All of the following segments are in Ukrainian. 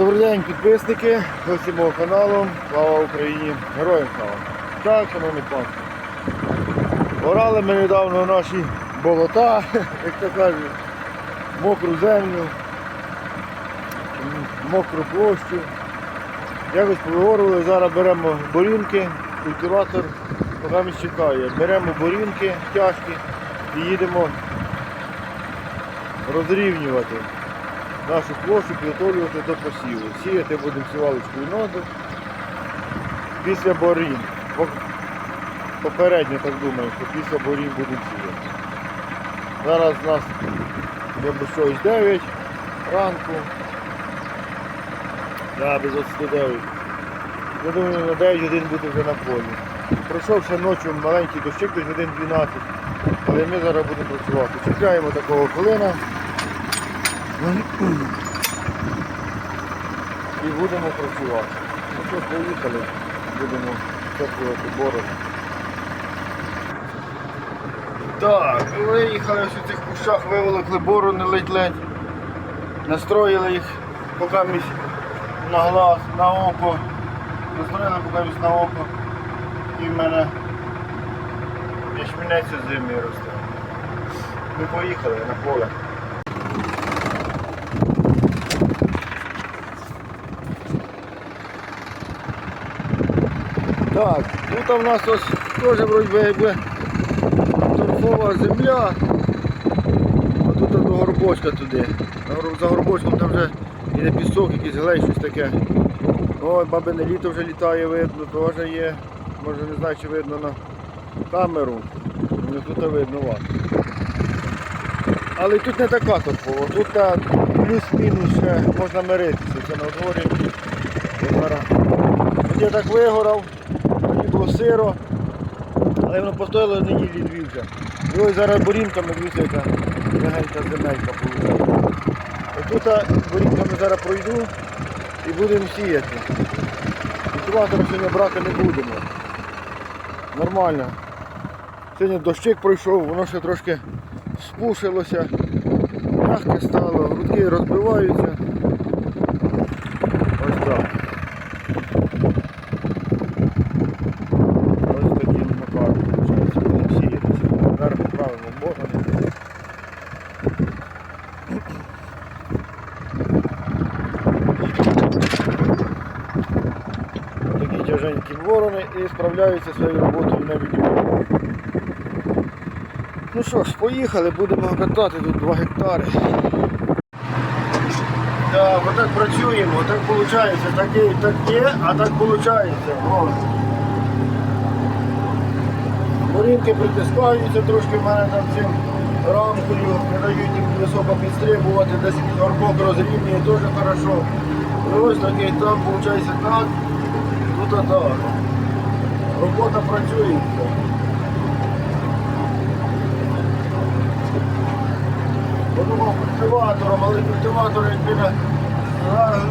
Добрий день, підписники, гості мого каналу. Слава Україні! Героям слава! Так, шановний пан. Орали ми недавно наші болота, як то кажуть, мокру землю, мокру площу. Якось повигорували, зараз беремо борінки, культиватор поки чекає. Беремо борінки тяжкі і їдемо розрівнювати нашу площу, підготовлювати до посіву. Сіяти будемо сівалочкою ноду після борін. Попередньо так думаю, що після борін будемо сіяти. Зараз у нас щось 9 ранку. Да, без 29. Я думаю, на 9 годин буде вже на полі. Пройшов ще ночі маленький дощик, десь годин 12, але ми зараз будемо працювати. Чекаємо такого хвилина. І будемо працювати. Ну що, поїхали, будемо втеплювати бороду. Так, виїхали ось цих кущах, виволокли борони ледь-ледь. Настроїли їх поки на глаз, на око. Настроїли поки на око. І в мене ячмінець з зимі росте. Ми поїхали на поле. Так, тут у нас ось теж вроді би якби торфова земля. А тут до горбочка туди. За горбочком там вже іде пісок, якийсь глей, щось таке. Ой, бабине літо вже літає, видно, теж є. Може не знаю, чи видно на камеру. Ну тут видно вас. Але тут не така торфова, тут плюс-мінус можна миритися. Це на дворі. Я так вигорав, було сиро, але воно постояло неділі дві вже. І ось зараз борінками дивіться, яка легенька земелька виходить. Отут а, борінками зараз пройду і будемо сіяти. Культиватора сьогодні брати не будемо. Нормально. Сьогодні дощик пройшов, воно ще трошки спушилося, мягке стало, грудки розбиваються. Ось так. Ось таким макаром виходить, будемо сіятися. Зараз поправимо борони. Такі тяженькі ворони і справляються своєю роботою на відео. Ну що ж, поїхали, будемо катати тут 2 гектари. Так, отак працюємо, так виходить, так є, так є, а так виходить. О. Борінки притискаються трошки в мене там цим рамкою, не дають їм високо підстрибувати, десь горбок розрівнює, теж. І ось такий там виходить так, тут а так. Робота працює. Подумав культиватором, але культиватор як біля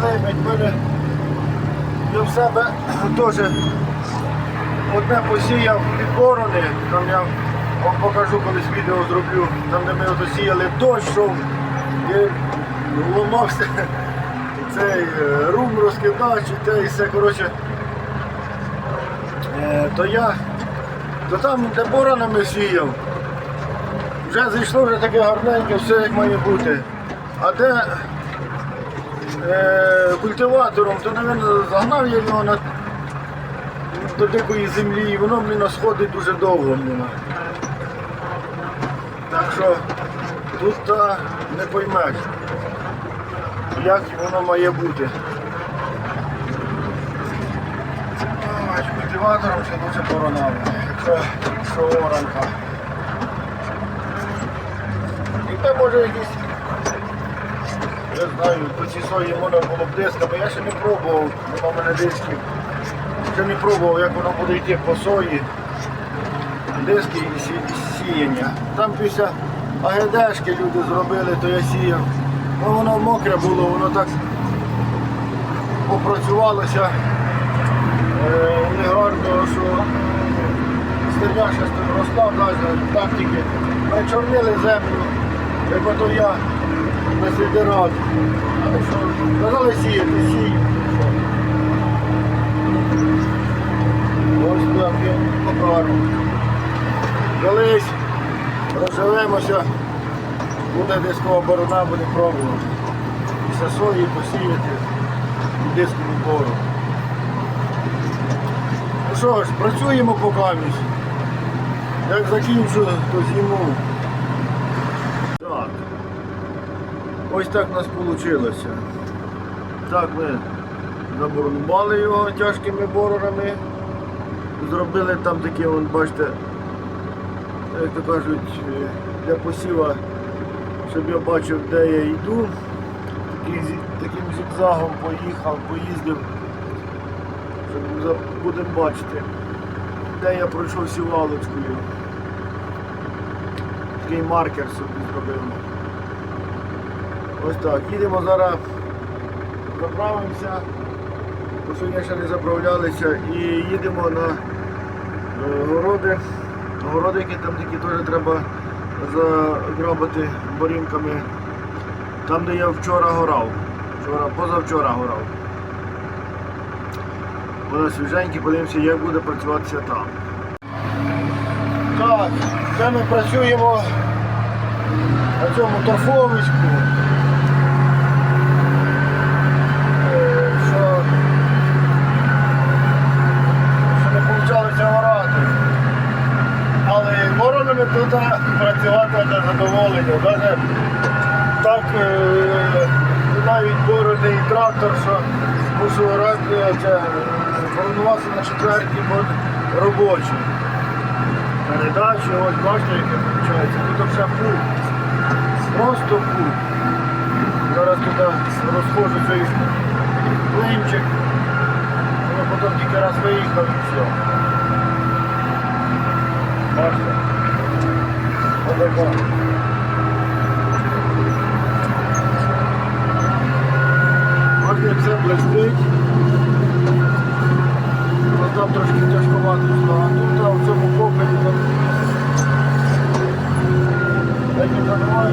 глибить мене. Я в себе теж одне посіяв під борони, там я вам покажу колись відео зроблю, там де ми ото сіяли дощ, йшов, і ломався цей е, рум розкидач і те і все, коротше. Е, То я, то там, де боронами сіяв, вже зайшло вже таке гарненьке, все як має бути. А де е, культиватором, то, мабуть, загнав я його на, до дикої землі і воно мені сходить дуже довго. Мені. Так що тут та, не поймеш, як воно має бути. Ось Культиватором дуже поронав, якщо що. І там може якісь, я знаю, по цій сої можна було б дисками. Я ще не пробував, нема мене дисків. Ще не пробував, як воно буде йти по сої. Диски і сіяння. Там після АГДшки люди зробили, то я сіяв. Ну воно мокре було, воно так попрацювалося е, не гарно, що стерня росла, так, так тільки. Ми землю, як ото я на що, казали сіяти, сій. Ось так я покажу. Колись розживемося, буде десь того борона, буде пробувати. Після сої посіяти і дискову бору. Що ж, працюємо поки. місяць. Як закінчу, то зніму. Так. Ось так у нас вийшло. Так ми заборонували його тяжкими боронами. Зробили там такі, вон, бачите, як то кажуть, е, для посіва, щоб я бачив, де я йду. Таким зігзагом поїхав, поїздив, будемо бачити, де я пройшов сівалочкою. Такий маркер собі зробив. Ось так. Їдемо зараз, заправимося, бо сьогодні ще не заправлялися і їдемо на е, городи. Городики там такі теж треба заграбити борінками. Там, де я вчора горав. Вчора, позавчора горав. Воно свіженькі, подивимося, як буде працюватися там. Так, це ми працюємо на цьому торфовичку. Е, Що, не вийшло орати. Але воронами тут працювати на задоволення. Навіть так е, навіть бороний трактор, що мушу орати, це, на четвертій бо- робочій. Передачі, ось бачите, яке виходить. Тут все пух. Просто пух. Зараз туди розхожу цей клинчик. Воно потім тільки раз виїхав і все. Бачите? Отако. Бачите, як все блистить.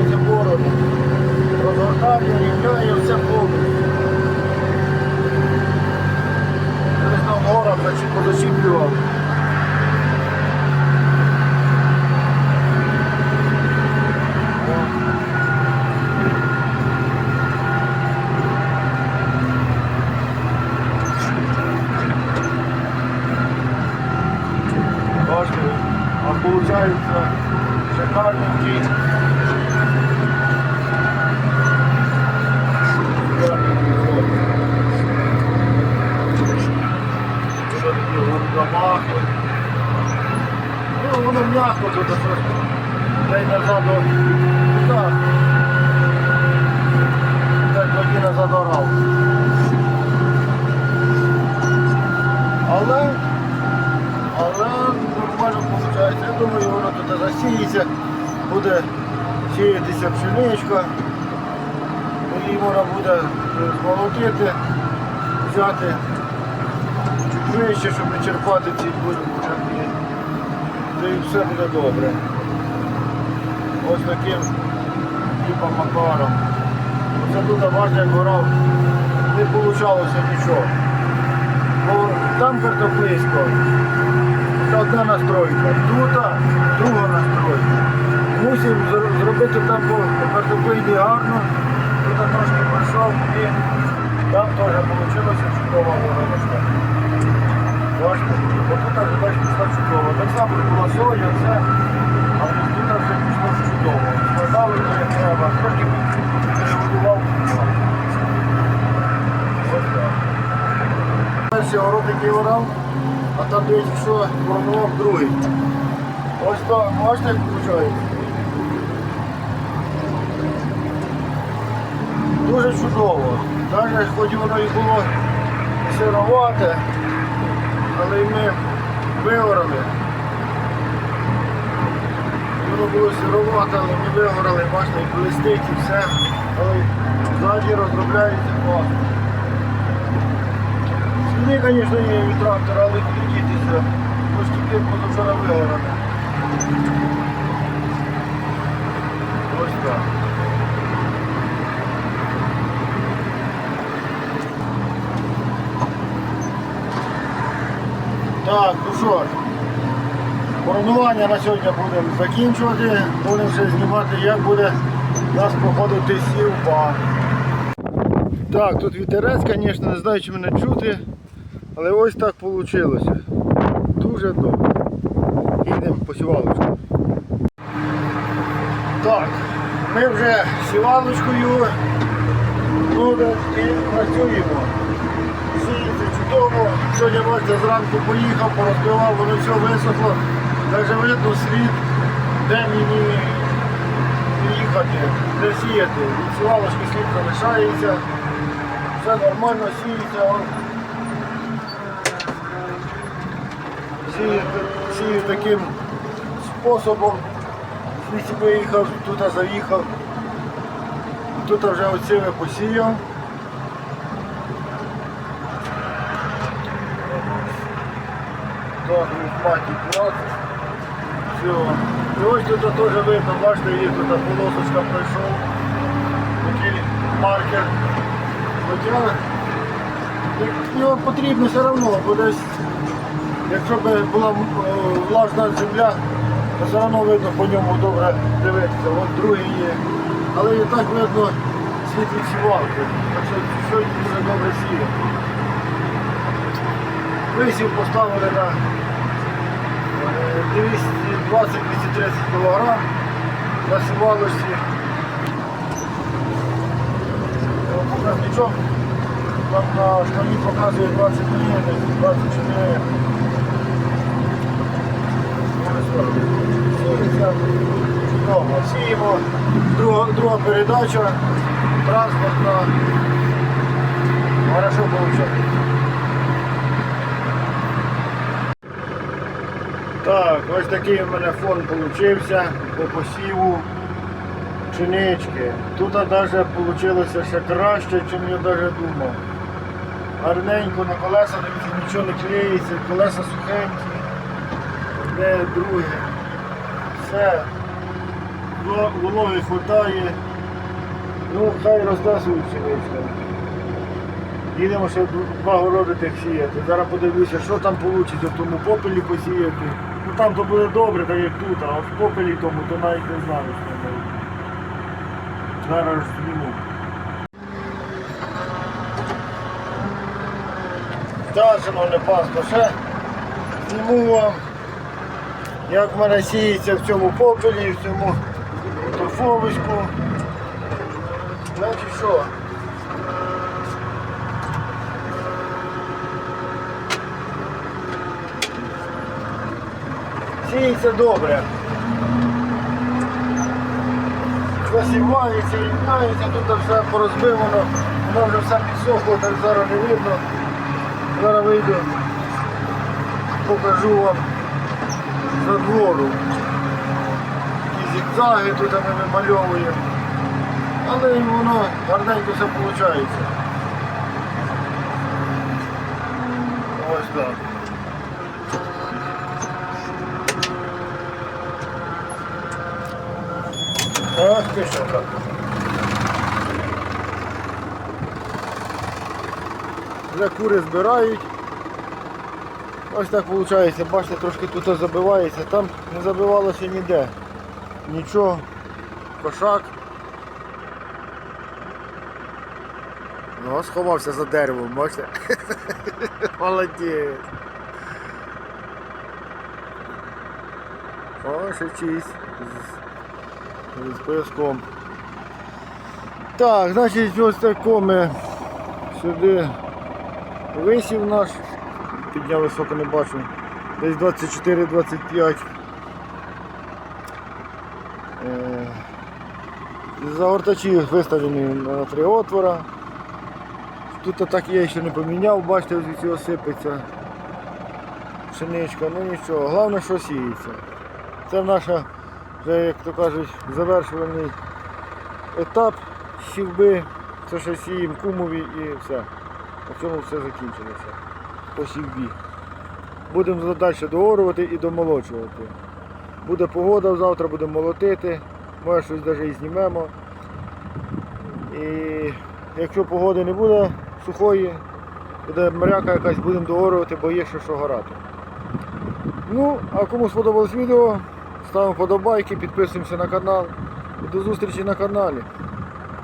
І за бороду, розгортаю, рівняю все повністю. Десь там гора позачіплював. Бачите, а виходить шикарненький. Шикарненький ход. Замахує. Ну, воно м'яко тут, що дай назад. Так. Так, тоді назад орав. Але але нормально виходить. Я думаю, воно тут засіється, буде сіятися пшеничка. Її можна буде змолотити, взяти вище, щоб не черпати ці буряки. Та і все буде добре. Ось таким типом макаром. Оце тут бачите, як горав, не вийшло нічого. Бо там картоплисько. Це одна настройка. Тут друга настройка. Мусив зробити там картоплині гарно. Тут трошки пройшов і там теж вийшло чудова вороночка. Бачите? Бо тут так бачите, пішла чудово. Так само була соя, все. А ось тут вже пішло чудово. Складали як треба. Ось так. Перший город, який орав, а там дивіться, що воронував другий. Ось то, бачите, як? Дуже чудово. Навіть хоч воно і було сировате, але й ми вигорали воно було але ми вигорали, бачите, і блистить і все. Але ззаді розробляється класно. Сюди, звісно, є від трактора, але підійдітися. Ось тільки позавчора вигорали. Ось так. Так, ну що ж коронування на сьогодні будемо закінчувати. Будемо ще знімати, як буде у нас проходити сівба. Так, тут вітерець, звісно, не знаю, чи мене чути, але ось так вийшло. Дуже добре. Їдемо по сівалочку. Так, ми вже сівалочкою будемо і працюємо. Сіяти чудово. Сьогодні бачите, зранку поїхав, порозбивав, воно все висохло. Навіть видно слід, де мені їхати, де сіяти. Від сівалочки слід залишається. Все нормально сіється. Сію, сію таким способом. Звідси виїхав, тут заїхав. Тут вже оцими посіяв. Так, маті клас. Все. І ось тут теж видно, бачите, є тут полосочка пройшов. Такий маркер. Хоча його потрібно все одно, бо десь, якщо б була е, влажна земля, то все одно видно по ньому добре дивитися. Вон другий є. Але і так видно світ від. Так що сьогодні дуже добре сіє. Висів поставили на е, 220-230 кг на сівалочці. Показничок там на штані показує 20 днів, 24. Сіється чудово. Сіємо. Друга, друга передача, транспортна. Хорошо виходить. Так, ось такий у мене фон получився по посіву пшенички. Тут навіть вийшло ще краще, ніж я навіть думав. Гарненько на колеса, нічого не клеїться, колеса сухенькі. Одне, друге. Все. Вологи хватає. Ну, хай свою пшеничка. Їдемо ще два городи тих сіяти. Зараз подивлюся, що там вийде в тому попелі посіяти. Там то буде добре, так як тут, а в попелі тому то навіть не знаю, що там. Зараз зніму. Так, шановне панство, ще зніму вам, як в мене сіється в цьому попелі, в цьому торфовиську. Значить що? Сіється добре. Засівається, рівняється, тут все порозбивано, воно вже все підсохло, так зараз не видно. Зараз вийду, покажу вам за двору. Такі зігзаги тут ми вимальовуємо. Але воно гарненько все виходить. Ось так. Ах ти так. Вже кури збирають. Ось так виходить, бачите, трошки тут забивається, там не забивалося ніде. Нічого, кошак. Ну, сховався за деревом, бачите? Молодець. О, чийсь. З- пояском. Так, значить ось тако ми сюди висів наш. Підняв високо не бачу. Десь 24-25. Е, Загортачі виставлені на три отвора. Тут так я ще не поміняв, бачите, ось цього сипеться пшеничка, ну нічого, головне, що сіється. Це наша, вже, як то кажуть, завершуваний етап сівби. Це ще сіємо кумові і все. На цьому все закінчилося. По сівбі. Будемо далі доорувати і домолочувати. Буде погода завтра, будемо молотити. Може щось навіть і знімемо. І якщо погоди не буде сухої, буде мряка якась, будемо доорувати, бо є ще що горати. Ну, а кому сподобалось відео, ставимо подобайки, підписуємося на канал. І до зустрічі на каналі.